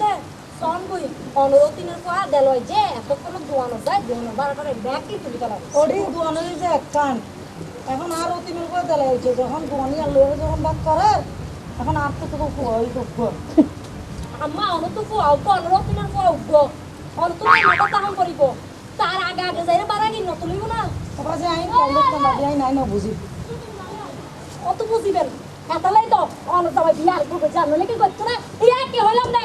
কেন সন বই অনুরোধ দিনের পর দেলয় যে এতক্ষণ দোয়ানো যায় দোয়ানো বারোটার ব্যাগ কি তুলি যে একখান এখন আর হয়েছে যখন দুয়ানি আর লোহে যখন বাদ করে এখন আর তো তোকে আম্মা অনু তো ফুয়াও দিনের পর উঠবো। অনু তো মাথা তাহন করিব। তার আগে আগে যাই বারা কি নতুলিব না। তারপরে যে আইন মাঝে আইন আইন বুঝি। অত বুঝিবেন? এতালাই তো অনু যাওয়াই বিয়ে আর করবে জানো নাকি করছ না? ইয়া কি হইলাম না?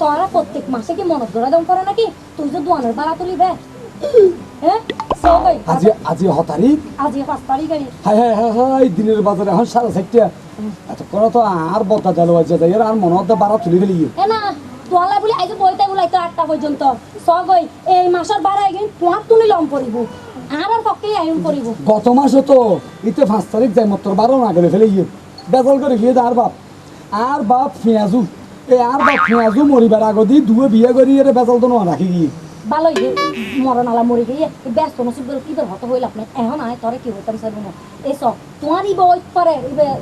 তোরা প্রত্যেক মাসে কি মনত গড়া দম করে নাকি? তুই যে দোয়ানের তুলিবে হ্যাঁ সবাই আজি আজি হ তারিখ আজ পাঁচ তারিখ হাই হাই হাই দিনের বাজারে এখন সাড়ে চারটা। করে তো আর বদা জালো আছে যাই আর মনে হতে বারা তুলি এ না তোলা বলি আইজ বইতে বলাই তো আটটা পর্যন্ত। সগই এই মাসের এগিন তোমার তুলি লম পড়িব আর আর পক্ষে আইন পড়িব গত মাসে তো ইতে পাঁচ তারিখ যাই মাত্র বারো না গেলে ফেলে গিয়ে। বেজাল করে গিয়ে আর বাপ। আর বাপ পেঁয়াজু এই আর বাপ পেঁয়াজু মরিবার আগদি দুয়ে বিয়ে করি এর বেজাল তো রাখি গিয়ে। ভালোই গে মরণ আলা মরি গিয়ে ব্যস্ত নসিব গেল কি তোর হত হইল আপনি এখন আয়, তোরে কি হইতাম স্যার না? এই সব তোমারই বই পারে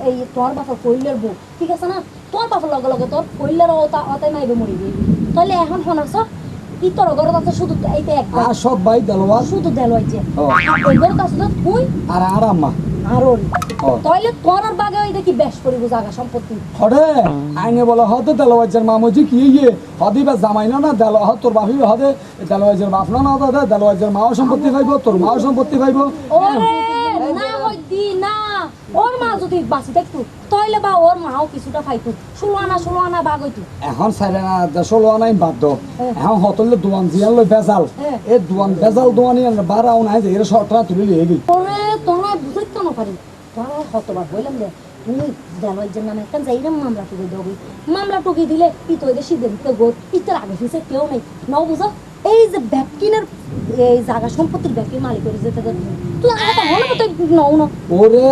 এই তোমার বাপা কইলের বউ, ঠিক আছে না? তোমার বাপার লগে লগে তোর কইলের ওতা অতাই মাইবে মরিবি তাহলে এখন শোনাছ ই আছে শুধু এইটা একবার আর সব ভাই দেলোয়ার। শুধু দেলয় যে। ও। ওই আছে তো তুই আর আর আম্মা। আর ওর। ও। তোর বাগে ওই দেখি বেশ করিব জায়গা সম্পত্তি। হরে আইনে বলে হতে দেলোয়াজের মামুজি কি ইয়ে? জামাই না না দেলো হ তোর বাপি হদে দেলোয়াজের বাপ না না দাদা মাও সম্পত্তি পাইব তোর মাও সম্পত্তি পাইব ওরে না হই দি না ওর মা যদি বাঁচি থাকতো তাহলে বা ওর মাও কিছুটা খাইতো ষোলো আনা ষোলো আনা বাগ হইতো। এখন সাইরে না ষোলো আনাই বাধ্য এখন হতলে দোয়ান জিয়ান লই বেজাল। হ্যাঁ। এই দোয়ান বেজাল দোয়ানি বারাও নাই যে এর শর্টরা তুলি লিয়ে গেল ওরে তোমরা বুঝতে না পারি? তোরা হতবার বললাম যে তুমি দেওয়ার নামে একটা যাই মামলা টুকি দেবি মামলা টুকি দিলে ই তো এদের সিদ্ধান্ত গোট ইতার আগে ফিসে কেউ নেই। ন বুঝো এই যে ব্যাপকিনের এই জায়গা সম্পত্তির ব্যাপকির মালিক করে যেতে তুই আমার কথা মনে করতে নও না। ওরে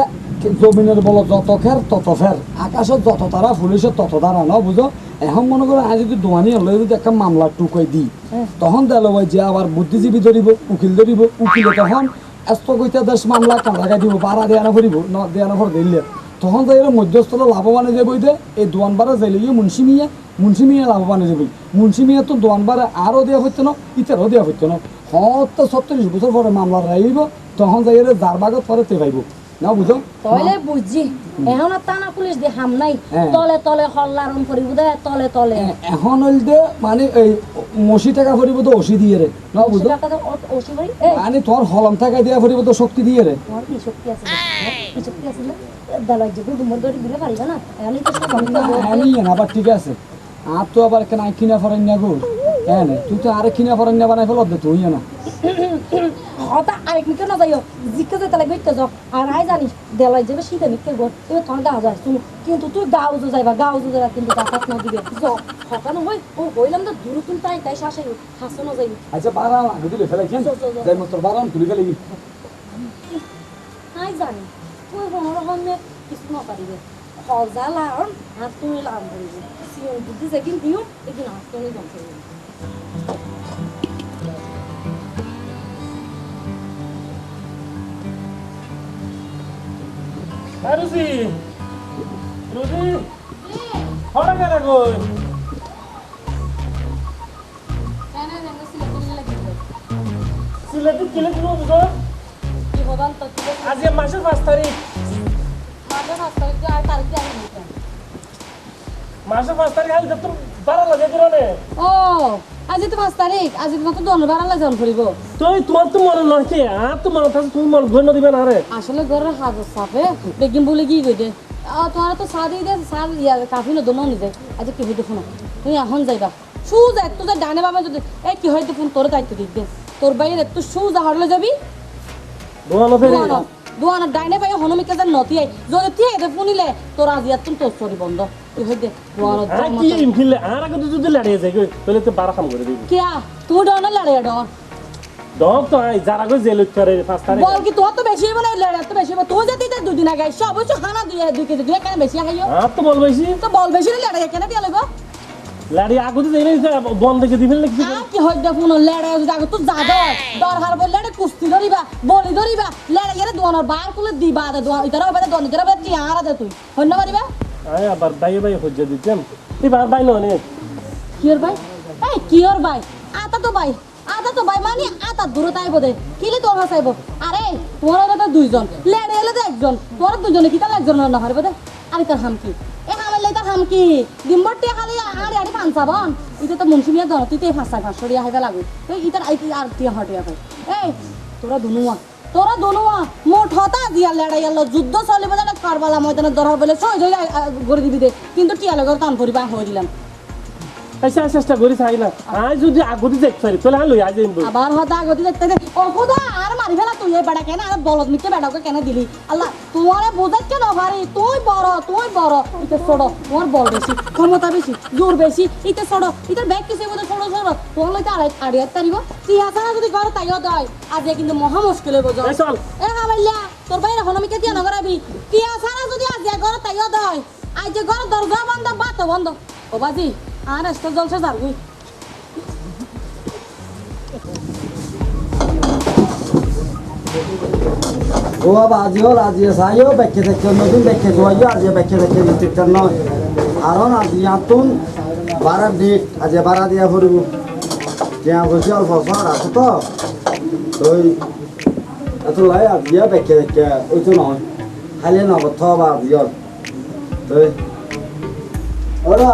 জমিনের বল যত ফের তত ফের। আকাশত যত তারা পুলিশের তত তারা ন বুঝো? এখন মনে করো আজ যদি দোয়ানি হলে যদি একটা মামলা টুকাই দিই হ্যাঁ। তখন দেলো ভাই যে আবার বুদ্ধিজীবী ধরিব উকিল ধরিব উকিলে তখন এত কইতে দেশ মামলা কাঁদাকাই দিব বাড়া দেয়া না ভরিব ন দেয়া না দিলে। তখন যাই এরা মধ্যস্থতা লাভবান হয়ে যাব দে এই দোয়ান বারে যাইলে গিয়ে মুন্সি মিয়া মুন্সি মিয়া লাভবান হয়ে যাব মুন্সি মিয়া তো দোয়ান বারে আরও দেওয়া হইতো না ইতারও দেওয়া হইতো না। হত সত্তরিশ বছর পরে মামলা রাইব তখন যাই এরা যার বাগত পরে তে পাইব বুঝো। বুঝছি এখন টানা পুলিশ দিয়ে হাম নাই। হ্যাঁ। তলে তলে হল্লারম করিব দে তলে তলে। এ- এখন হইল দে মানে এই টাকা তো দিয়ে রে। বুঝো। মানে তোর হলম টাকা দিয়া ভরিব তো শক্তি দিয়ে রে। তোমার কি শক্তি আছে না? কি শক্তি আছে না দালাই যে গুড় মধ্যে দিলে পারিবা না? এমনি তো সব অনেকটা বড়। আবার ঠিক আছে। আর তো আবার কেন কিনা ফরেন না গো? হ্যাঁ তুই তো আরে কিনা ফরেন না বানাই ফেলত তুই না। হতা আরেক মিকে না যাইও জিকে যে তালে গইতে যাও আর আই জানিস দেলাই যাবে শীতে মিকে গো এবার তোমার গাও যায় শুনো কিন্তু তুই গাও যে যাইবা গাও যে যাইবা কিন্তু গাছ না দিবে। যাও হতা না হই ও হইলাম তো দূর তুল তাই তাই শাসে হাসো না যাইবি আচ্ছা বারাম আগে দিলে ফেলাই কেন। যাই মতো বারাম তুলি গেলে আই জানি তুই কোনো রকমে কিছু না পারিবে। হজা লাউন হাত তুমি লাউন করিবে সিয়ন বুদ্ধি যেদিন দিও এদিন হাত তুমি জম করিবে রুজি রুজি হঠাৎ কেন কই? সিলেটে কিলে দিব বুঝো কি হবান তো আজি মাসের পাঁচ তারিখ। মাঝে রাস্তা দিয়ে আর তারিখ আমি নিতাম মাসের পাঁচ তারিখ আলি তো বারা লাগে দিল নে ও। আজি তো পাঁচ তারিখ আজি তোমার তো দন বারালে জন ফুরিব তুই তোমার তো মনে নয় কি আর তো মনে থাকে তুমি মনে ঘর দিবে না রে আসলে ঘরের হাজর সাপে বেগিম বলে কি কই দে। তোমার তো দিয়ে দে চা ইয়া কাফি ন দমও নিজে। আজি কি হইতে তুমি এখন যাইবা। সুজ একটু যে ডানে বাবা যদি এই কি হইতে ফোন? তোর দায়িত্ব দিক দে। তোর বাইরে একটু সুজ হারলে যাবি। দোয়ানো ফেরে ডাইনে পাই হনুমিকে যে নতি আই যদি ঠিক আছে শুনিলে তোর আজি আর তুমি তোর চরি বন্ধ। লড়ে না বল দেখে দিবেন নাকি আর কি হয় লেড়ে তো বল লেড়ে কুস্তি ধরিবা বলি ধরিবা। লেড়ে গেলে দোয়ানোর বার কুলে দিবা দে দোয়া ইতারা হবে দোয়ান ইতারা হবে কি আর তুই। হন্য পারিবা? আই আবার বাইয়ে বাইয়ে হজ্জা দিতাম। এবার বাইল অনেক কিয়র ভাই এই কিয়র ভাই আতা তো ভাই আতা তো ভাই মানে আতা দূরে তাইব দে। কিলে তোর হাসাইব আরে তোমার তো দুইজন। লেড়ে এলে তো একজন। তোর দুজনে কি তাহলে একজন না হারবে দে? আরে তার হাম কি এ হামেলে তার হাম কি ডিম্বরটি খালি আরে আরে ফানসাবন ইতে তো মুন্সিমিয়া দন। তুই তে ফাঁসা ফাঁসড়ি আইবা লাগু তো ইতার আইতি আর তিয়া হটিয়া ভাই এই, তোরা দুনুয়া তোরা দোনোয়া মোট হতা দিয়া লড়াই আলো যুদ্ধ চলিব জানে কারবালা ময়দানে দরকার বলে সই হয়ে গড়ে দিবি দে। কিন্তু টিয়া লগর টান করিবা হয়ে দিলাম। আচ্ছা চেষ্টা করি চাই না আই যদি আগুতে দেখতে পারি তাহলে লই আজ আবার হতা গতি দেখতে ও খুদা মারি ফেলা তুই এই বেড়া কেন? আর বলদ মিকে বেড়াকে কেন দিলি? আল্লাহ তোমারে বোঝাত কেন ভারি। তুই বড় তুই বড়। ইতে ছোট তোমার বল বেশি ক্ষমতা বেশি জোর বেশি। ইতে ছোট ইতে ব্যাগ কিসে বোঝা ছোট ছোট? তোমার লইতে আড়াই আড়িয়ার তারিব চিহাসানা যদি ঘরে তাইও দেয় আজ এ কিন্তু মহা মুশকিল হইব এই চল। এ হামাইলা তোর বাইরে হন মিকে দিয়া নগরাবি? চিহাসানা যদি আজ ঘরে তাইও দেয় আজ ঘর দরজা বন্ধ বাত বন্ধ। ও বাজি আর এসতে জলসে যাবি বাবা, আজিও আজিও সাইও বেকে দেখে নতুন বেকে জোয়াইও আজিও বেকে দেখে দিতে নয় কারণ আজি আতুন, বারা ডেট আজি বারা দিয়া ফুরিব কেয়া বসে অল্প সময় আছে তো। ওই এত লাই, আজিয়া বেকে দেখে ওই তো নয় খালি নগদ বা আজিও ওই ওরা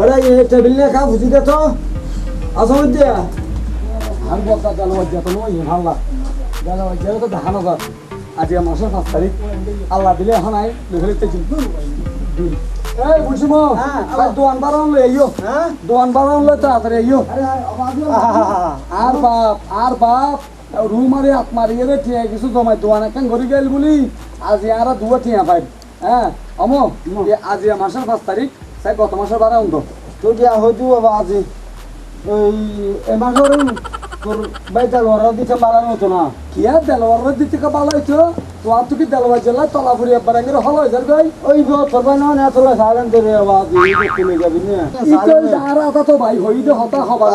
ওরা এই টেবিল নিয়ে খা বুঝি দে তো। আসো দিয়া আর বলতা গেল যত নয় ভাল্লা গেলে তো যার মাসের পাঁচ তারিখ আল্লাহ দিলে আই লিখে লিখতেছি এই বুঝিম হ্যাঁ, দোয়ান বারান লই আইও হ্যাঁ দোয়ান বারান লই তাড়াতাড়ি আইও আরে বাপ আর বাপ। রুম আরে আত্মারি রে ঠিয়া কিছু জমাই দোয়ান এখন ঘুরি গেল বলি। আজি আর দুয়া ঠিয়া পাই। হ্যাঁ অম এ আজি মাসের পাঁচ তারিখ সাই গত মাসের বারা উন্দ তো দিয়া হইতো বাবা আজি। ওই এমাসর তোর বাইটা লড়া দিতে পারা হতো না। কি আর দেলওয়ার দিতে কা বালাইছো তো আর তুই দেলওয়ার জেলা তলা ফুরি একবার আগে হলো যার গাই ওই তোর ভাই না সালেন তোর বাবা তুই তুমি যাবি না? আর আতা তো ভাই হই দে হতা হবা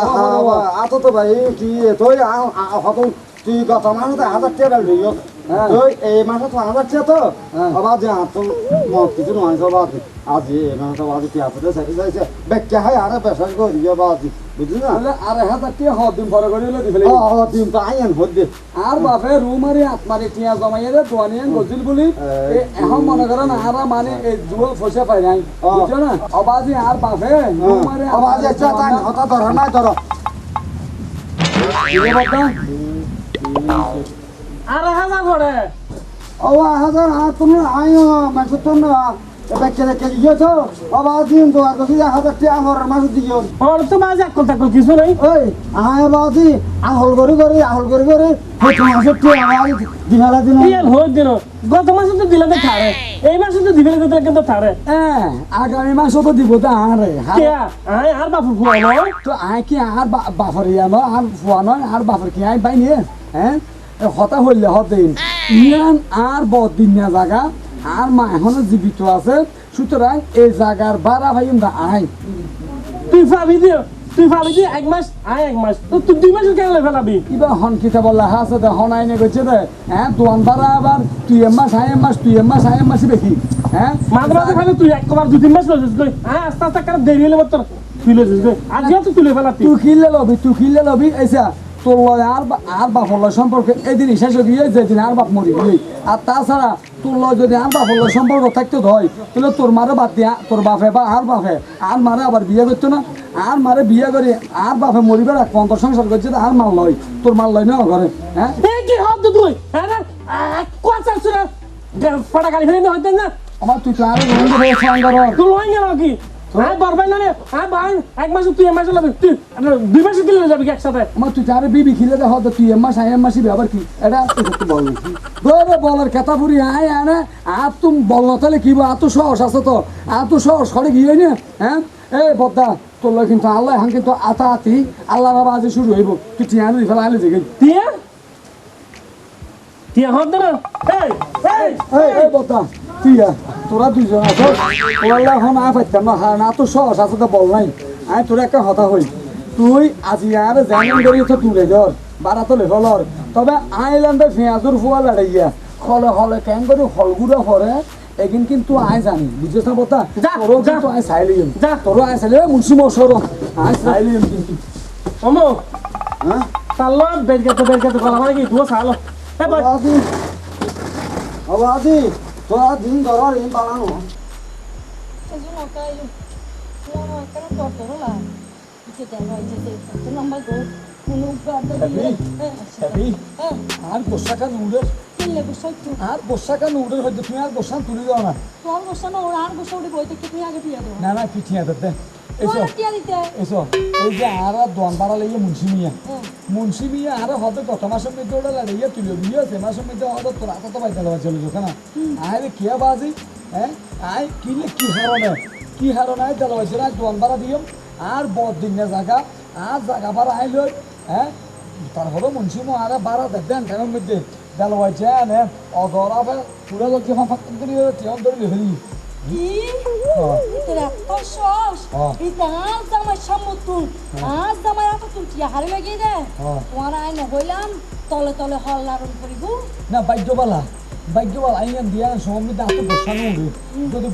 আতো তো ভাই কি তুই হত তুই গত মাসে হাজার টাকা দিও হ্যাঁ। এই মাসে তো হাজার টাকা তো। হ্যাঁ। আবার যে আতো মত কিছু নয় সব আছে। আজি এই মাসে তো পেঁয়াজ যাইছে হয় আর করে দিও বাজি। বুঝলি না? আর হাজার টিয়া হদ দিন পরে করে দিলে ও দিন তো আইন হদ্দে আর বাপে রুমারি আত্মারি টিয়া জমাইয়ে রে দোয়ানিয়ান গজিল বলি। এখন মনে করেন আর মানে এই জুয়াল ফসে পাই নাই। বুঝছ না? অবাজি আর বাপে টাইম হতা ধর নাই ধর। আরে হাজার পড়ে ও হাজার হাত তুমি আইও মাসে তো দিন আর যদি হাজার টাকা আমার মাসে দিও ওর তো এক কথা কই কিছু নাই। ওই আয় বাদি আহল করি করি আহল করি করি হয়তো মাসের টিয়া আবার দিনালা দিন। ইয়ার হই দিন? গত মাসে তো দিলে তো এই মাসে তো দিবে কিন্তু ছাড়ে হ্যাঁ আগামী মাসও তো দিব তো আরে কে আর বাপু ফুয়া তো আই কি আর বাপর নয় আর ফুয়া নয় আর বাপর কি আই পাই নিয়ে হ্যাঁ হতা হইলে হতেন। ইয়ান আর বদিন না জায়গা আর মা এখনও জীবিত আছে সুতরাং এই জায়গার বাড়া ভাই আমরা আই তুই ভাবি দিও তুই ভাবি দি এক মাস আই এক মাস। তো তুই দুই মাস কেন ফেলাবি? কিবা হন কিতা বললা হাসে দে হন আইনে গেছে দে। হ্যাঁ দোয়ান বাড়া আবার তুই এম মাস আই এম মাস তুই এম মাস এম মাসই বেশি। হ্যাঁ? মাঝে মাঝে খালি তুই এক কবার দুই তিন মাস লইছিস কই আয় আস্তে আস্তে কার দেরি হলে মাত্র তুই লইছিস কই আজকে তো তুলে ফেলাতি তুই কিনলে লবি তুই কিনলে লবি এসা তোর লয় আর আর বাপর লয় সম্পর্কে এদিন শেষ গিয়ে যেদিন আর বাপ মরি গেলি। আর তাছাড়া তোর লয় যদি আর বাপর লয় সম্পর্ক থাকতে হয় তাহলে তোর মারে বাদ দিয়া তোর বাপে বা আর বাপে আর মারে আবার বিয়ে করতো না। আর মারে বিয়ে করে আর বাপে মরিবে রাখ পঞ্চাশ সংসার করছে তো আর মাল লয়। তোর মাল লয় না ঘরে হ্যাঁ? কি হদ তুই? কোয়াচার শুনে ফটা গালি ফেলে না? আমার তুই তো আরও তুই লই গেল কি? হ্যাঁ বরবাই না রে। হ্যাঁ বাই এক মাস তুই এক মাস লাগবে তুই দুই মাস দিলে যাবি একসাথে? আমার তুই তারে বিবি খিলে দেখো তো তুই এম মাস আই এম মাসি ব্যাপার কি? এটা একটু বল বলে বলার কেতা পুরি আয় আনে আর তুমি বল না তাহলে কি আর তো সহস আছে তো। আর তো সহস করে গিয়ে না হ্যাঁ? এই বদ্দা তোর কিন্তু আল্লাহ এখন কিন্তু আতা আতি আল্লাহ বাবা আজ শুরু হইব। তুই টিয়া দিই ফেলা আইলে যে টিয়া? টিয়া হত না। এই এই এই এই বতা তুই আয়। তোরা দুইজন আছো? তোরা এখন আয় পাইতাম না হ্যাঁ না তো সহজ আছে তো বল নাই। আয় তোর একটা কথা হই। তুই আজি আর যেমন করি তো তুলে ধর বারা তো লেখলর তবে আইল্যান্ডে পেঁয়াজুর ফুয়া লড়াইয়া হলে হলে কেন করে হলগুড়া হরে এগিন কিন্তু আয় জানি বুঝেছ না বতা তোরও। কিন্তু আয় চাইলিম যা। তোরও আয় চাইলে মুন্সি মশর আয় চাইলিম কিন্তু। অমো হ্যাঁ? চালো বের গেতে বের গেতে গলা মানে কি? চালো। এ বাই বাবা আদি তোরা দিন ধরার দিন বানানো হয় যে যে লম্বা গো কোনো গাদা হ্যাপি হ্যাপি হ্যাঁ আর বর্ষাকাল উড়ের আর বর্ষাকাল উড়ের হয়তো তুমি আর বর্ষা তুলি দাও না। তোর বসা না ওর আর বসা উঠে বইতে কি তুই আগে দিয়ে দেবো। না না পিঠিয়া দে। এসো এসো এই যে আর দোয়ান বাড়া লেগে মুন্সি মিয়া। মুন্সি মিয়া আর হতে গত মাসের মধ্যে ওটা লাগাইয়া তুলে দিয়ে সে মাসের মধ্যে হয়তো তোর হাতে তো বাইতে লাগা চলে না বাজি হ্যাঁ আয় কিলে কি কি আয় না বাড়া দিও আর বদ দিন না জায়গা আর জায়গা বাড়া আইল হ্যাঁ তারপরে মুন্সি মো আর বাড়া দেন টাইমের মধ্যে দেওয়া হয়েছে হ্যাঁ পুরো লোক যখন ফাঁক করে টিয়ন ধরে ফেলি হ্যাঁ। হ্যাঁ। তুই হ্যাঁ। যদি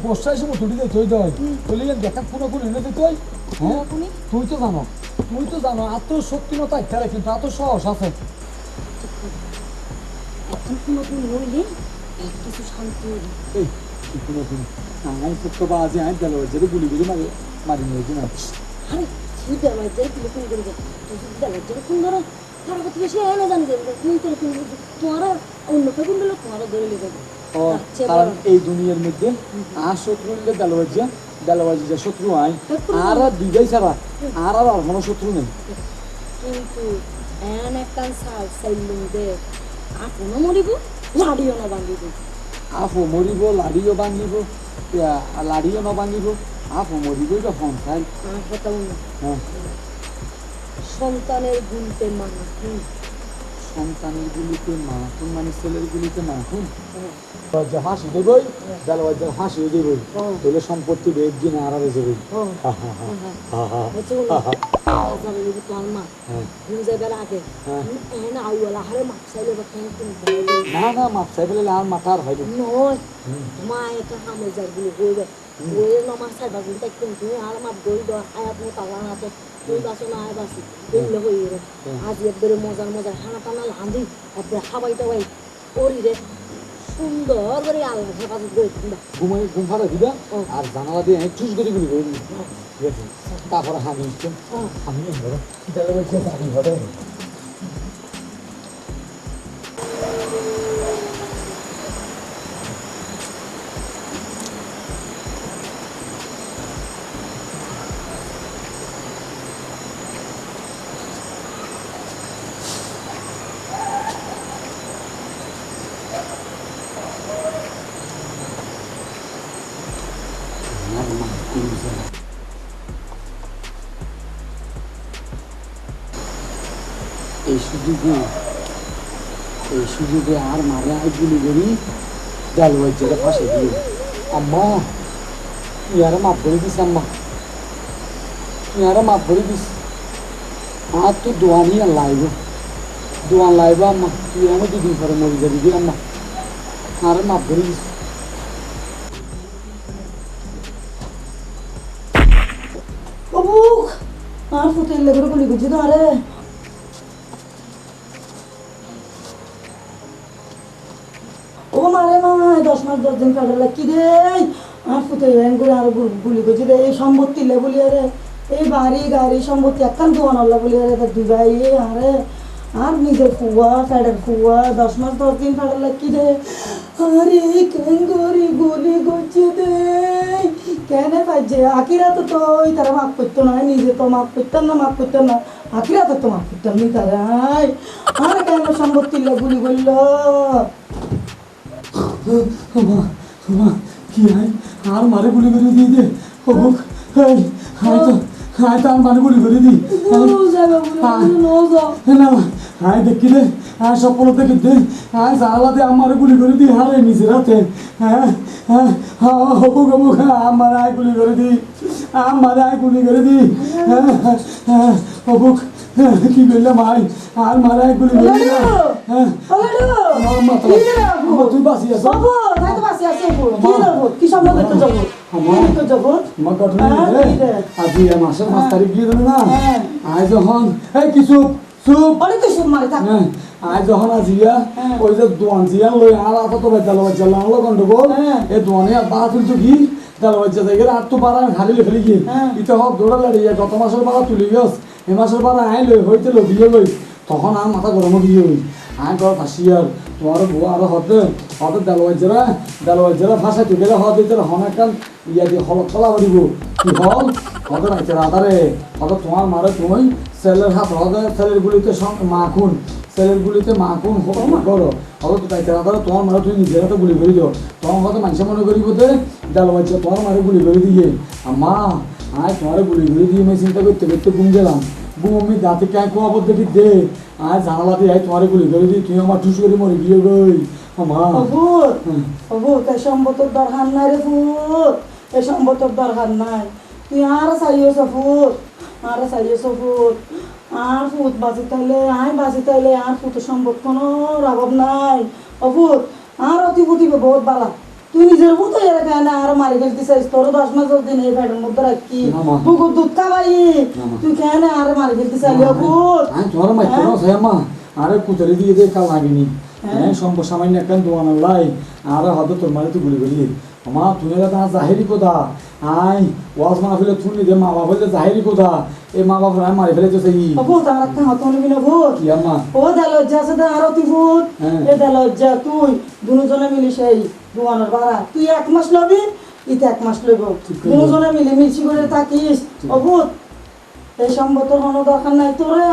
দেখা কোনো কোনো হয় হ্যাঁ তুই তো জানো তুই তো জানো এত নতা ইচ্ছা কিন্তু এত সহজ আছে কোনো তুমি হইলি কিছু শান্তি এই তুই কোনো কোনো আইন সত্য বা আজি আইন যেটা গুলি গুলি মারি মারি নিয়েছি না আরে তুই দেওয়ার যে তুই ফোন করে তুই যদি যে ফোন ধরো তার কথা বেশি এনে জানি যে তুই তোর ফোন তোমার অন্য কেউ ফোন দিলে তোমারও ধরে নিয়ে যাবে ও আচ্ছা, কারণ এই দুনিয়ার মধ্যে আর শত্রু নিলে দেলবাজ্যা দেলবাজি যে শত্রু আই আর দুইটাই ছাড়া আর আর কোনো শত্রু নেই কিন্তু এন একটা সাল সাইলুম দে আপনও মরিব লাড়িও না বান্ধিব আফো মরিব লাড়িও ভাঙিব লাড়িও নভাঙিব আফো মরিব এটা সংসার আর হতাও না হ্যাঁ সন্তানের গুনতে মানা সন্তানের গুলিতে মানে ছেলের গুলিতে মাখন যে হাসি দেবই জালবাজ হাসি দেবই। তাহলে সম্পত্তি বেগ দিন আর আর যাবে হ্যাঁ। হ্যাঁ। না না মাপ চাই ফেলে আর মাথা আর নয়। মা এটা হামে যারগুলো গইয়ে নমা সাইবা গুলো তাই তুমি তুমি আর মাপ গই দাও আয়াত মো তালা না তো তুমি বাসো না আয় বাসি এগুলো হই রে আজ একবারে মজার মজার হানা টানা লান্দি একবারে হাবাই টাবাই ওরি রে সুন্দর করে আল্লাহ হেফাজত করে কিনবা ঘুমাই ঘুম ফাড়া দিবা আর জানালা দিয়ে চুজ করে গুলি করে দিবি ঠিক আছে তারপরে হামি আমি ধরো জালবাজ চাকরি হবে সুযোগে এই সুযোগে আর মারে আই গুলি করি জালবাজ যেটা ফাঁসে দিল আম্মা তুই আর মাপ করে দিস আম্মা তুই আর মাপ করে দিস আর তো দোয়ানি আর লাইব দোয়ান লাইব আম্মা তুই আমার দুদিন পরে মরে যাবি দি আম্মা আর মাপ করে দিস অবুক আর ফুটে লেগে গুলি গুজি তো আরে দশ মাস, দশ দিন কাটালে কি রে? আর ফুটে এন করে আর গুলি গুজি রে, এই সম্পত্তি লে বলি আরে এই বাড়ি, গাড়ি, সম্পত্তি একখান দোয়ান আল্লাহ বলি আরে তার দুই ভাই আরে আর নিজের ফুয়া, ফ্যাডের ফুয়া, দশ মাস, দশ দিন কাটালে কি রে? আরে কেন গুলি গুজি দে কেন পাইছে? আকিরা তো তো ওই তারা মাফ করতো না, নিজে তো মাফ করতাম না, মাফ করতাম না। আকিরা তো তো মাফ করতাম নি তারাই আর কেন সম্পত্তি গুলি করল? মা মা কি হয় আর মারে গুলি করে দিয়ে দে ও এই হাই তো মানে গুলি করে দি নো যাও না হাই দেখি রে হ্যাঁ সফল দেখি দে হ্যাঁ জানালা দিয়ে আমার গুলি করে দি হারে নিজে রাতে হ্যাঁ হ্যাঁ হ্যাঁ আমার আয় গুলি করে দি আমার আয় গুলি করে দি হ্যাঁ হ্যাঁ হবু কি করলাম ভাই আর মারায় গুলি হ্যাঁ? তুই বাসি আছো তো কি সম্ভব দেখতে যাব হ্যাঁ? আজি মাসের পাঁচ তারিখ গিয়ে না হ্যাঁ। আয় যখন এই মারি থাক হ্যাঁ, আয় যখন হ্যাঁ। ওই যে দোয়ান জিয়া লই আর আতা তো বেজাল বেজাল আনলো গন্ডগোল হ্যাঁ। এ দোয়ানে বাড়া কি জাল বেজা গেলে আর তো পারা খালি ফেলি হ্যাঁ। ইতে হব দৌড়া লাড়িয়ে গত মাসের পারা তুলি গেছ এ মাসের পারা আই লই হইতে লো, বিয়ে লই তখন আর মাথা গরম গিয়ে হই আয় ঘর ফাঁসি আর তোমার বউ আরও হতে হতে দেল বাজ্যারা দেল বাজ্যারা ফাঁসা তুই গেলে হতে তোর হন একটা ইয়া দিয়ে হলক কলা বাড়িব কি হল? হতে নাইতে রাতারে হতে তোমার মারে তুমি ছেলের হাত হতে ছেলের গুলিতে মাখুন ছেলের গুলিতে মাখুন হোক করো হতে তো তাইতে রাতারে তোমার মারে তুমি নিজের হাতে গুলি করে দিও তোমার হতে মানুষে মনে করিব দে। দেল বাজ্যা তোমার মারে গুলি করে দিয়ে। মা আয় তোমার গুলি করে দিয়ে চিন্তা করতে করতে ঘুম গেলাম। বুম আমি দাঁতে কে কোয়া পদ্ধতি দেখি। দে আয় জানালা দিয়ে আয় তোমার গুলি করে দিই তুই আমার ঠুস করে মরে গিয়ে গই মা। অভূত অভূত এই সম্পদের দরকার নাই রে ভূত। এই সম্পদের দরকার নাই। তুই আর চাইও সফুত আর চাইও সফুত আর ফুট বাঁচি তাইলে আয় বাঁচি তাইলে আর ফুটের সম্পদ কোনো অভাব নাই। অভূত আর অতি বহুত বালা। তুই নিজের হয়ে না আর মারি ফেলতে তোর দশ মাস দিন এই পেটের মধ্যে রাখি বুকুর দুধ খাবাই। তুই কেন আর মারি ফেলতে চাইলি অভূত আয় তোমার মাইতে মা। আরে কুতারি দিয়ে দে কাল লাগিনি। হ্যাঁ? সম্প সামান্য একটা দোয়ান লাই আর হয়তো তোর মারে তুই গুলি করি। মা তুই জাহেরি কোথা? আয় ওয়াজ মা ফেলে তুই দে মা বাবা জাহেরি কোথা? এই মা বাবা আমি মারি ফেলে তো সেই। অভূত আমার একটা হাত নিবি না ভূত কি আম্মা? ও আছে দা আরও তুই ভূত হ্যাঁ। এ দালজ্জা তুই। দুজনে মিলি সেই দুয়ানোর বাড়া তুই এক মাস লবি ইতে এক মাস লইব। দুজনে মিলি মিছি করে থাকিস। ও ভূত এই সম্বত কোনো দরকার নাই। তোরে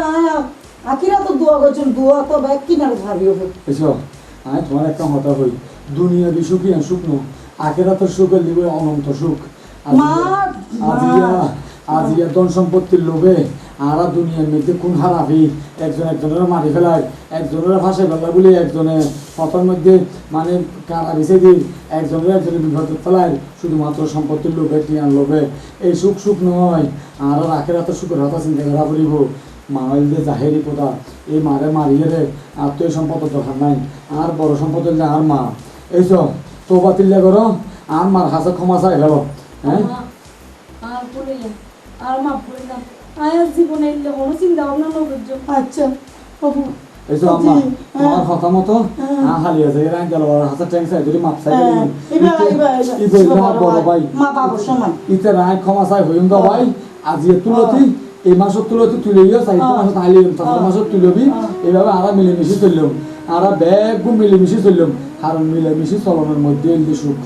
আকিরা তো দোয়া করছেন দোয়া তো ব্যাগ কিনার ভাবি ও ভূত আয় তোমার একটা হতা হই দুনিয়া সুখী আর সুখ নো আখেরা তোর সুখের লিবে অনন্ত সুখ। আজিয়া আজিয়া ধন সম্পত্তির লোভে আরা দুনিয়ার মধ্যে কোন হারাবি। একজন একজনের মারি ফেলায়। একজনের ফাঁসে ফেলা বলে একজনে পথের মধ্যে মানে কারা বেছে দিই একজনের একজনের বিপদ ফেলায় শুধুমাত্র সম্পত্তির লোভে টিয়ার লোভে। এই সুখ সুখ নয় আর রাখের হাতে সুখের হাতা চিন্তা করা পড়িব মারাইলে জাহেরি কোথা এই মারে মারিয়ে রে আর তো এই সম্পদের দরকার নাই আর বড় সম্পদ হইলে আর মা। এইস তো বাতিল্লা করো আর মার হাসে ক্ষমা চাই গেল হ্যাঁ? আর মা আয়ার জীবনে এলে কোনো চিন্তা ভাবনা আচ্ছা বাবু। এই তো আম্মা তোমার কথা মতো হ্যাঁ। হালিয়ে যায় রান গেল হাসা ট্যাঙ্ক চাই যদি মাপ চাই হ্যাঁ, বড় ভাই? মা বাবুর সমান। ইতে রায় ক্ষমা চাই হইম গা ভাই। আজি তুলতি এই মাসত তুলতি তুলে গিয়ে চাইতে মাসত আইলি চার মাসত তুলবি। এইভাবে আরা মিলেমিশে চললাম। আরা ব্যাগ মিলেমিশে চললাম। কারণ মিলেমিশে চলনের মধ্যে সুখ।